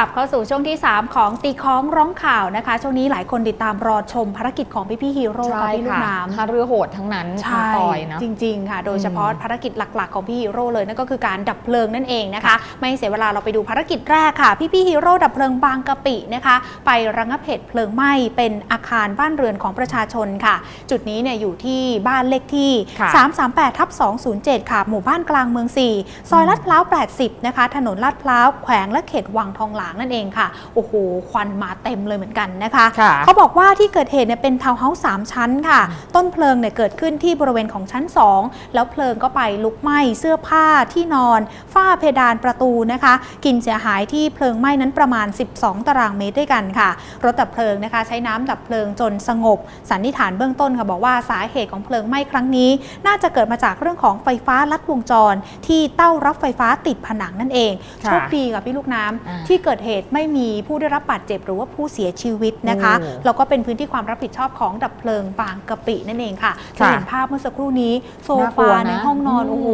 ลับเข้าสู่ช่วงที่ 3 ของตีคล้องร้องข่าวนะคะ ช่วงนี้หลายคนติดตามรอชมภารกิจของพี่พี่ๆฮีโร่กับพี่ลูกน้ำถ้าเรือโหดทั้งนั้นทั้งใช่ต่อยนะจริง ๆ ค่ะ โดยเฉพาะภารกิจหลัก ๆ ของพี่ฮีโร่เลยนั่นก็คือการดับเพลิงนั่นเองนะคะ ไม่ให้เสียเวลาเราไปดูภารกิจแรกค่ะ พี่พี่ๆฮีโร่ดับเพลิงบางกะปินะคะ ไประงับเหตุเพลิงไหม้เป็นอาคารบ้านเรือนของประชาชนค่ะ จุดนี้เนี่ยอยู่ที่บ้านเลขที่ค่ะ338ทับ207 ค่ะหมู่บ้านกลางเมือง 4 ซอยลาดพร้าว 80 นะคะ ถนนลาดพร้าวแขวงและเขตวังทองหลางนั่นเองค่ะ โอ้โห ควันมาเต็มเลยเหมือนกันนะคะค่ะเขาบอกว่าที่เกิดเหตุเนี่ยเป็นทาวน์เฮาส์3ชั้นค่ะ ต้นเพลิงเนี่ยเกิดขึ้นที่บริเวณของชั้น 2 แล้วเพลิงก็ไปลุกไหม้เสื้อผ้าที่นอน ฝ้าเพดานประตูนะคะ กินเสียหายที่เพลิงไหม้นั้นประมาณ 12 ตารางเมตรด้วยกันค่ะ รถดับเพลิงนะคะ ใช้น้ำดับเพลิงจนสงบ สันนิษฐานเบื้องต้นค่ะบอกว่าสาเหตุของเพลิงไหม้ครั้งนี้ น่าจะเกิดมาจากเรื่องของไฟฟ้าลัดวงจร ที่เต้ารับไฟฟ้าติดผนังนั่นเองค่ะโชคดีค่ะพี่ลูกน้ำอ่าที่เกิดเหตุไม่มีผู้ได้รับบาดเจ็บหรือว่าผู้เสียชีวิตนะคะโอ้แล้วก็เป็นพื้นที่ความรับผิดชอบของดับเพลิงบางกะปินั่นเองค่ะจะค่ะเห็นภาพเมื่อสักครู่นี้โซน่ากลัฟาวนะในห้องนอนอืมโอ้โห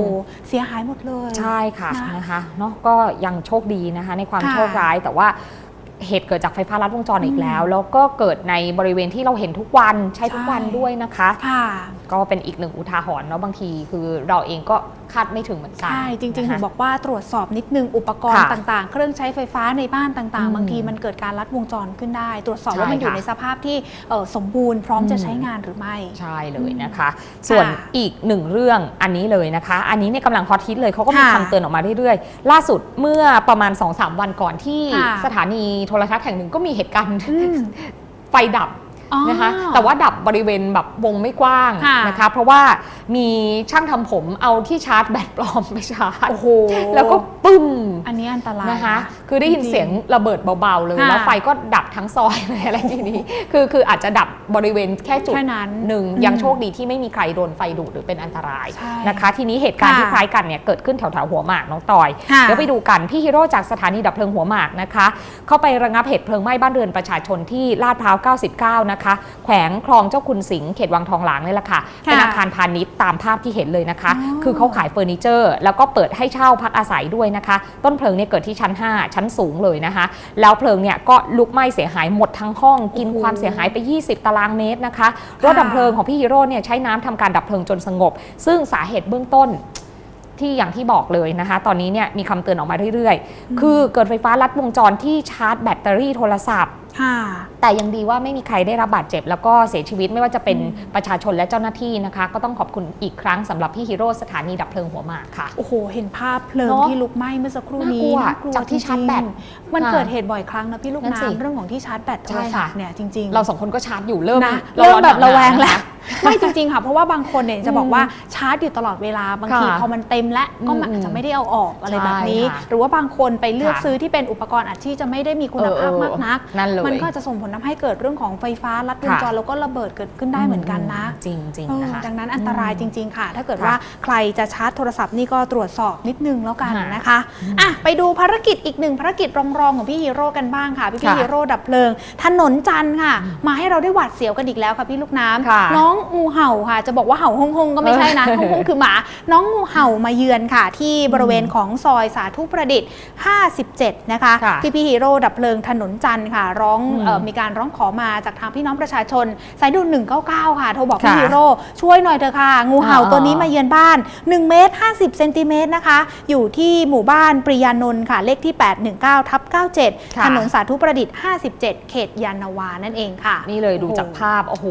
เสียหายหมดเลยใช่ค่ะนะนะคะเนาะก็ยังโชคดีนะคะ ในความค่ะโชคร้ายแต่ว่าเหตุเกิดจากไฟฟ้าลัดวงจรอีอืกมแล้ว แล้วก็เกิดในบริเวณที่เราเห็นทุกวันใช้ทุกวันใช่ด้วยนะคะค่ะก็เป็นอีกหนึ่งอุทาหรณ์เนาะบางทีคือเราเองก็คาดไม่ถึงเหมือนกัน ใช่จริงๆนะถึคะงบอกว่าตรวจสอบนิดนึงอุปกรณ์ค่ะต่างๆ เครื่องใช้ไฟฟ้าในบ้านต่างอืมๆ บางทีมันเกิดการลัดวงจรขึ้นได้ ตรวจสอบใช่ว่ามันอยู่ค่ะในสภาพที่เอ่อสมบูรณ์พร้อมจะอืมใช้งานหรือไม่ ใช่เลยนะคะ ส่วนค่ะอีกหนึ่งเรื่องอันนี้เลยนะคะ อันนี้เนี่ยกำลังฮอตฮิตเลยเขาก็มีค่ะคำเตือนออกมาเรื่อยๆ ล่าสุดเมื่อประมาณ 2-3 วันก่อนที่ค่ะ สถานีโทรทัศน์แห่งหนึ่งก็มีเหตุการณ์ อืม ไฟดับอ๋อ นะคะแต่ว่าดับบริเวณแบบวงไม่กว้างค่ะนะคะเพราะว่ามีช่างทำผมเอาที่ชาร์จแบตปลอมไปชาร์จโอ้โหแล้วก็ปึ้ม อันนี้อันตรายนะคะนะคือได้ยินจริงๆเสียงระเบิดเบาๆเลยค่ะแล้วไฟก็ดับทั้งซอยเลยอะไรทีนี้คือคืออาจจะดับบริเวณแค่จุดแค่นั้นหนึ่งอืมยังโชคดีที่ไม่มีใครโดนไฟดูดหรือเป็นอันตรายใช่นะคะ ทีนี้เหตุการณ์ค่ะที่คล้ายกันเนี่ยเกิดขึ้นแถวๆหัวหมากน้องตอยค่ะเดี๋ยวไปดูกันพี่ฮีโร่จากสถานีดับเพลิงหัวหมากนะคะ เข้าไประงับเหตุเพลิงไหม้บ้านเรือนประชาชนที่ลาดพร้าว 99 นะคะ แขวงคลองเจ้าคุณสิงห์เขตวังทองหลางนี่แหละค่ะค่ะเป็นอาคารพาณิชย์ตามภาพที่เห็นเลยนะคะอ๋อคือเขาขายเฟอร์นิเจอร์ แล้วก็เปิดให้เช่าพักอาศัยด้วยนะคะ ต้นเพลิงเนี่ยเกิดที่ชั้น 5 ชั้นสูงเลยนะคะ แล้วเพลิงเนี่ยก็ลุกไหม้เสียหายหมดทั้งห้อง กินโอ้โหความเสียหายไป 20 ตารางเมตรนะคะ รถดับเพลิงของพี่ฮีโร่เนี่ยใช้น้ำทำการดับเพลิงจนสงบ ซึ่งสาเหตุเบื้องต้นที่อย่างที่บอกเลยนะคะ ตอนนี้เนี่ยมีคำเตือนออกมาเรื่อยๆ คือเกิดไฟฟ้าลัดวงจรที่ชาร์จแบตเตอรี่โทรศัพท์ค่ะ แต่ยังดีว่าไม่มีใครได้รับบาดเจ็บ แล้วก็เสียชีวิตไม่ว่าจะเป็นอืมประชาชนและเจ้าหน้าที่นะคะ ก็ต้องขอบคุณอีกครั้งสำหรับพี่ฮีโร่สถานีดับเพลิงหัวหมากค่ะ โอ้โห เห็นภาพเพลิงเนอะที่ลุกไหม้เมื่อสักครู่นี้น่ากลัวจากที่ชาร์จแบตจงๆมันค่ะเกิดเหตุบ่อยครั้งนะพี่ลูกนั่นสิน้ำเรื่องของที่ชาร์จแบตโทใช่รศัค่ะพท์เนี่ยจริงๆ เราสองคนก็ชาร์จอยู่เริ่มนะร้เริ่อมนๆแบบหนาวๆระแวงแล้วนะคะไม่จริงๆค่ะเพราะว่าบางคนเนี่ยจะบอกอืมว่าชาร์จอยู่ตลอดเวลาบางทีค่ะพอมันเต็มแล้วก็มันอืมอาจจะไม่ได้เอาออกอะไรใช่แบบนี้ค่ะหรือว่าบางคนไปเลือกค่ะซื้อที่เป็นอุปกรณ์อาจที่จะไม่ได้มีคุณภาพเออมากนักนั่นเลยมันก็จะส่งผลทำให้เกิดเรื่องของไฟฟ้าลัดวงจรค่ะแล้วก็ระเบิดเกิดขึ้นได้เหมือนกันนะ จริงจริงเออๆนะคะดังนั้นอันตรายจริง ๆ ค่ะ ถ้าเกิดค่ะว่าใครจะชาร์จโทรศัพท์นี่ก็ตรวจสอบนิดนึงแล้วกันค่ะนะคะอะไปดูภารกิจอีกหนึ่งภารกิจรองๆของพี่ฮีโร่กันบ้างค่ะพี่พี่ค่ะฮีโร่ดับเพลิง ถนนจันทร์ค่ะ มาให้เราได้หวาดเสียวกันอีกแล้วค่ะพี่ลูกน้ำค่ะน้องงูเห่าค่ะ จะบอกว่าเห่าฮงฮงๆก็ไม่ใช่นะฮงฮงๆคือหมา น้องงูเห่ามาเยือนค่ะ ที่บริเวณของซอยสาธุประดิษฐ์ 57 นะคะค่ะพี่พี่ฮีโร่ดับเพลิงถนนจันทร์ค่ะ ร้องอืมเอ่อมีการร้องขอมาจากทางพี่น้องประชาชนสายด่วน199 ค่ะ โทรบอกพี่ค่ะฮีโร่ช่วยหน่อยเถอะค่ะ งูเห่าอ๋อตัวนี้มาเยือนบ้าน 1 เมตร 50 เซนติเมตรนะคะ อยู่ที่หมู่บ้านปริยานนท์ค่ะ เลขที่ 819ทับ97 ค่ะ ถนนสาธุประดิษฐ์ 57 เขตยานนาวานั่นเองค่ะ นี่เลยดูโอ้โหจากภาพ โอ้โห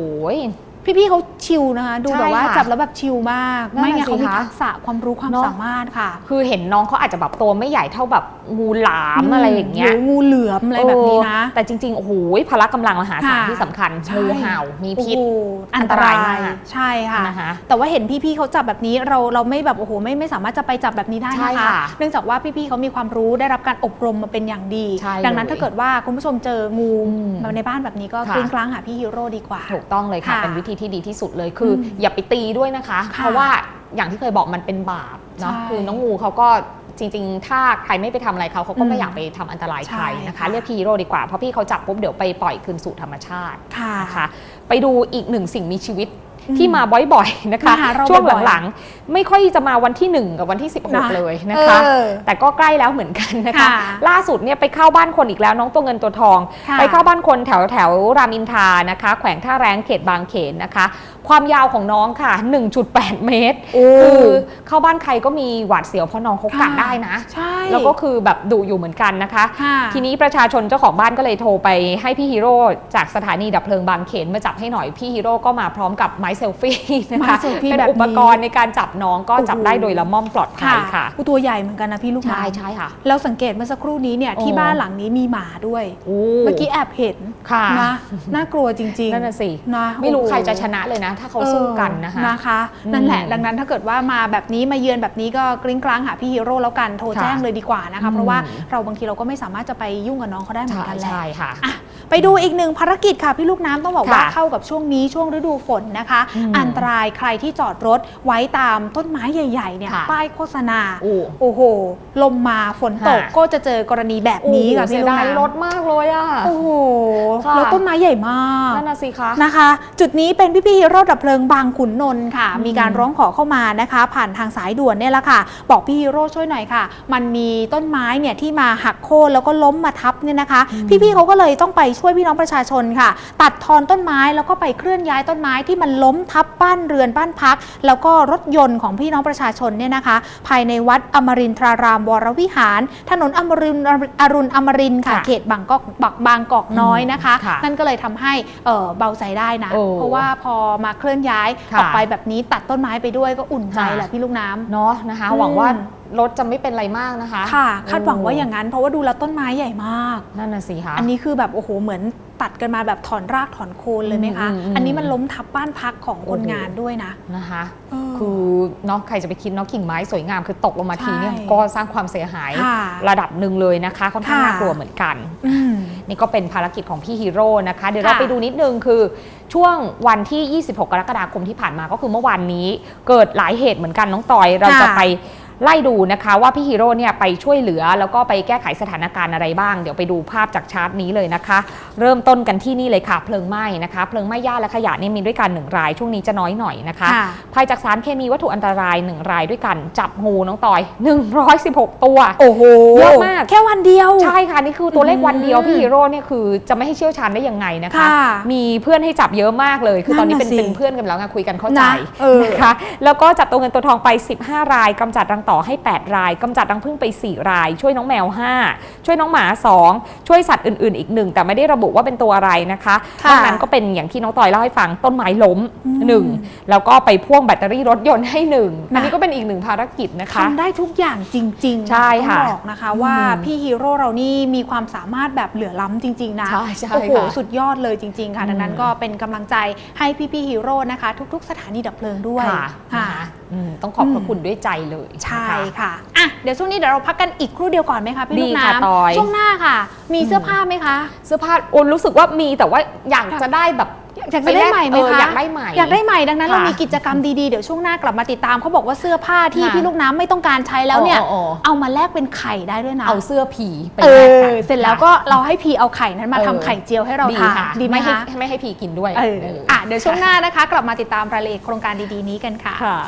พี่ๆเขาชิลนะคะ ดูใช่แบบว่าค่ะจับแล้วแบบชิลมาก นั่นไม่น่ะงั้นเขามีสิคะทักษะความรู้ความเนอะ สามารถค่ะคือเห็นน้องเขาอาจจะแบบตัวไม่ใหญ่เท่าแบบงูหลามอะไรอย่างเงี้หยรืองูเหลือมอะไรแบบนี้นะ เออแต่จริงๆโอ้โหพละกำลังมหาศาลค่ะที่สำคัญใช่ งูเห่ามีพิษ โอ้โหอันตรายมาก ใช่ค่ะ นะคะ แต่ว่าเห็นพี่ๆเขาจับแบบนี้เราเราไม่แบบโอ้โหไม่ไม่สามารถจะไปจับแบบนี้ได้ใช่นะคะ ค่ะเนื่องจากว่าพี่ๆเขามีความรู้ได้รับการอบรมมาเป็นอย่างดี ใช่ดังนั้นเลยถ้าเกิดว่าคุณผู้ชมเจองูอืมมาในบ้านแบบนี้ก็ค่ะกริ้งกลางหาพี่ฮีโร่ดีกว่า ถูกต้องเลยค่ะ ค่ะเป็นวิธีที่ดีที่สุดเลยคืออมอย่าไปตีด้วยนะคะค่ะเพราะว่าอย่างที่เคยบอกมันเป็นบาปเนาะใช่คือน้องงูเขาก็จริงๆ ถ้าใครไม่ไปทำอะไรเขาเขาก็อืไม่มอยากไปทำอันตรายใครนะใช่คะค่ะเรียกพี่ฮีโร่ดีกว่าเพราะพี่เขาจับปุ๊บเดี๋ยวไปปล่อยคืนสู่ธรรมชาติค่ะนะคะไปดูอีกหนึ่งสิ่งมีชีวิต ที่มาบ่อยๆนะคะมาหาเราช่วงบ่อยๆหลังๆ ไม่ค่อยจะมาวันที่ 1 กับวันที่นะ16 เลยนะคะเออแต่ก็ใกล้แล้วเหมือนกันนะคะค่ะล่าสุดเนี่ยไปเข้าบ้านคนอีกแล้วน้องตัวเงินตัวทองค่ะไปเข้าบ้านคนแถวแถวรามอินทรานะคะ แขวงท่าแรงเขตบางเขนนะคะ ความยาวของน้องค่ะ 1.8 เมตรโอ้คือเข้าบ้านใครก็มีหวาดเสียวเพราะน้องเขากัดค่ะได้นะใช่แล้วก็คือแบบดุอยู่เหมือนกันนะคะค่ะทีนี้ประชาชนเจ้าของบ้านก็เลยโทรไปให้พี่ฮีโร่จากสถานีดับเพลิงบางเขนมาจับให้หน่อยพี่ฮีโร่ก็มาพร้อมกับไม้เซลฟี่นะคะ ไม้เซลฟี่เป็นแบบนี้ อุปกรณ์ในการจับน้องก็จับโอ้โหได้โดยละม่อมปลอดภัยค่ะอุยตัวใหญ่เหมือนกันนะพี่ลูกใช่น้ำใช่ค่ะ เราสังเกตเมื่อสักครู่นี้เนี่ยโอ้ที่บ้านหลังนี้มีหมาด้วยโอ้เมื่อกี้แอบเห็นค่ะ นะน่ากลัวจริงๆนั่นน่ะสิ นะไม่รู้โอ้โหใครจะชนะเลยนะ ถ้าเขาสู้กันนะคะ เออนะคะ อืมนั่นแหละ ดังนั้นถ้าเกิดว่ามาแบบนี้มาเยือนแบบนี้ก็กริ้งกลางหาพี่ฮีโร่แล้วกันโทรค่ะแจ้งเลยดีกว่านะคะอืมเพราะว่าเราบางทีเราก็ไม่สามารถจะไปยุ่งกับน้องเขาได้เหมือนใช่กันแหละ ใช่ค่ะ อะ ไปดูอีกหนึ่งภารกิจค่ะพี่ลูกน้ำต้องบอกว่าค่ะเข้ากับช่วงนี้ช่วงฤดูฝนนะคะ อืมอันตรายใครที่จอดรถไว้ตามต้นไม้ใหญ่ๆเนี่ยค่ะ ป้ายโฆษณา โอ้ โอ้โห ลมมาฝนตกค่ะ ก็จะเจอกรณีแบบนี้ค่ะโอ้โหเสีพี่ยลูกดายน้ำรถมากเลยอะ โอ้โหค่ะ แล้วต้นไม้ใหญ่มาก นั่นน่ะสิคะ นะคะ จุดนี้เป็นพี่พี่ๆฮีโร่ดับเพลิงบางขุนนนท์ค่ะ อืมมีการร้องขอเข้ามานะคะ ผ่านทางสายด่วนเนี่ยแหละค่ะ บอกพี่ฮีโร่ช่วยหน่อยค่ะ มันมีต้นไม้เนี่ยที่มาหักโค่นแล้วก็ล้มมาทับเนี่ยนะคะ พี่ๆเขาก็เลยต้องไปช่วยพี่น้องประชาชนค่ะ ตัดทอนต้นไม้แล้วก็ไปเคลื่อนย้ายต้นไม้ที่มันล้มทับบ้านเรือนบ้านพัก แล้วก็รถยนต์ของพี่น้องประชาชนเนี่ยนะคะ ภายในวัดอมรินทรารามวรวิหาร ถนนอมรินทร์อรุณอมรินทร์ค่ะค่ะ เขตบางกอกบักบางกอกน้อยนะคะค่ะนั่นก็เลยทำให้เอ่อเบาใจได้นะโอ้เพราะว่าพอมาเคลื่อนย้ายค่ะออกไปแบบนี้ตัดต้นไม้ไปด้วยก็อุ่นใจค่ะแหละพี่ลูกน้ำเนาะนะคะอืมหวังว่า รถจะไม่เป็นไรมากนะคะค่ะ คาดหวังว่าอย่างนั้น เพราะว่าดูแล้วต้นไม้ใหญ่มาก นั่นน่ะสิคะอันนี้คือแบบโอ้โหเหมือนตัดกันมาแบบถอนรากถอนโคนเลยไหมคะอืมอืมอืมอันนี้มันล้มทับบ้านพักของคนโอ้โหงานด้วยนะนะคะเออคือเนาะใครจะไปคิดเนาะกิ่งไม้สวยงามคือตกลงมาทีเนี่ยใช่ก็สร้างความเสียหายค่ะระดับหนึ่งเลยนะคะค่อนข้างค่ะน่ากลัวเหมือนกันอืมนี่ก็เป็นภารกิจของพี่ฮีโร่นะคะเดี๋ยวค่ะเราไปดูนิดนึงคือช่วงวันที่ 26 กรกฎาคมที่ผ่านมาก็คือเมื่อวานนี้ เกิดหลายเหตุเหมือนกันน้องตอยเราจะค่ะไป ไล่ดูนะคะว่าพี่ฮีโร่เนี่ยไปช่วยเหลือแล้วก็ไปแก้ไขสถานการณ์อะไรบ้าง เดี๋ยวไปดูภาพจากชาร์ตนี้เลยนะคะ เริ่มต้นกันที่นี่เลยค่ะ เพลิงไหม้นะคะ เพลิงไหม้หญ้าและขยะเนี่ยมีด้วยกันหนึ่งราย ช่วงนี้จะน้อยหน่อยนะคะค่ะภายจากสารเคมีวัตถุอันตรายหนึ่งรายด้วยกันจับงูน้องตอย 116 ตัว โอ้โหเยอะมากแค่วันเดียว ใช่ค่ะนี่คือตัวเลขวันเดียวอืมพี่ฮีโร่เนี่ยคือจะไม่ให้เชี่ยวชาญได้ยังไงนะคะค่ะมีเพื่อนให้จับเยอะมากเลย คือตอนนี้เป็นนั่นน่ะสิเป็นเพื่อนกันแล้วไงคุยกันเข้าใจนะเออนะคะแล้วก็จับตัวเงินตัวทองไป 15 รายกำจัดรังต่อให้ 8 รายกำจัดรังผึ้งไป 4 ราย ช่วยน้องแมว 5 ช่วยน้องหมา 2 ช่วยสัตว์อื่น ๆ อีกหนึ่งแต่ไม่ได้ระบุว่าเป็นตัวอะไรนะคะค่ะนอกนั้นก็เป็นอย่างที่น้องตอยเล่าให้ฟังต้นไม้ล้มอืมหนึ่งแล้วก็ไปพ่วงแบตเตอรี่รถยนต์ให้หนึ่งนะอันนี้ก็เป็นอีกหนึ่งภารกิจนะคะทำได้ทุกอย่างจริงๆใช่ค่ะต้องบอกนะคะว่าอืมพี่ฮีโร่เรานี่มีความสามารถแบบเหลือล้ำจริง ๆ นะใช่ใช่โอ้โหค่ะสุดยอดเลยจริง ๆ ค่ะอืมดังนั้นก็เป็นกำลังใจให้พี่ๆฮีโร่นะคะ ทุก ๆ สถานีดับเพลิงด้วยค่ะค่ะนะคะ อืมต้องขอบพระคุณด้วยใจเลยใช่นะคะ ค่ะอะเดี๋ยวช่วงนี้เดี๋ยวเราพักกันอีกครู่เดียวก่อนไหมคะพี่ดีลูกค่ะน้ำตอยช่วงหน้าค่ะ มีเสื้อผ้าไหมคะ เสื้อผ้าโอนรู้สึกว่ามีแต่ว่าอยากจะได้แบบอยากจะได้ใหม่ไหมเออคะ อยากได้ใหม่ อยากได้ใหม่ดังนั้นค่ะเรามีกิจกรรมดี ๆ เดี๋ยวช่วงหน้ากลับมาติดตามเขาบอกว่าเสื้อผ้าที่ค่ะ พี่ลูกน้ำไม่ต้องการใช้แล้วเนี่ย อ๋ออ๋ออ๋อเอามาแลกเป็นไข่ได้ด้วยนะเอาเสื้อผีไปเอแลกอกันเสร็จแล้วก็เราให้พีเอาไข่นั้นมาเออทำไข่เจียวให้เราดีทานค่ะดีไหมไม่ให้คะไม่ให้ผีกินด้วยเออเอออะเดี๋ยวช่วงหน้านะคะ กลับมาติดตามรายละเอียดโครงการดีๆนี้กันค่ะ ค่ะ